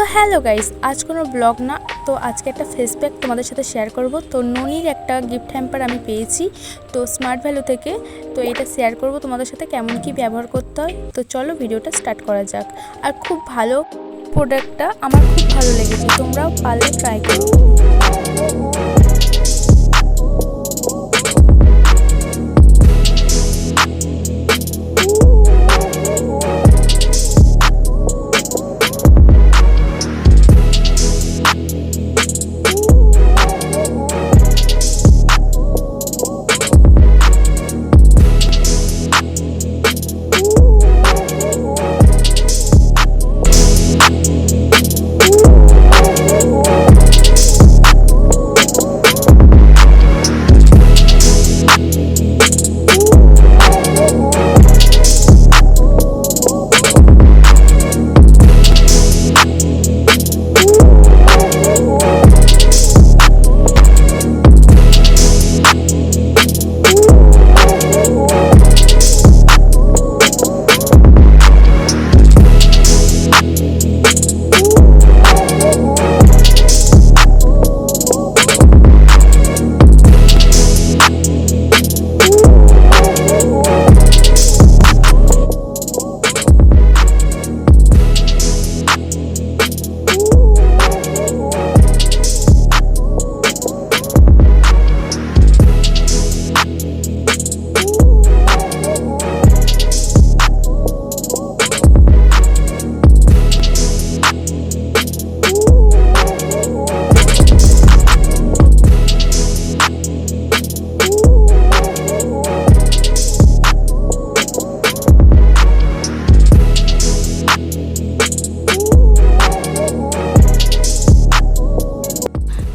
তো hello guys, আজ কোনো ব্লগ না, তো আজকে একটা ফেস প্যাক তোমাদের সাথে শেয়ার করব। তো ননির একটা গিফট হ্যাম্পার আমি পেয়েছি, তো স্মার্ট ভ্যালু থেকে, তো এটা শেয়ার করব তোমাদের সাথে কেমন কি ব্যবহার করতে হয়। তো চলো ভিডিওটা স্টার্ট করা যাক। আর খুব ভালো প্রোডাক্টটা আমার খুব ভালো লেগেছে, তোমরাও পারলে ট্রাই করো।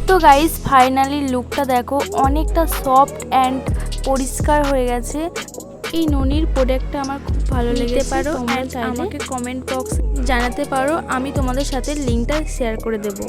তো গাইস ফাইনালি লুকটা দেখো অনেকটা সফট অ্যান্ড পরিষ্কার হয়ে গেছে। এই ননির প্রোডাক্টটা আমার খুব ভালো লেগে পারো আমাকে কমেন্ট বক্স জানাতে পারো আমি তোমাদের সাথে লিঙ্কটা শেয়ার করে দেবো।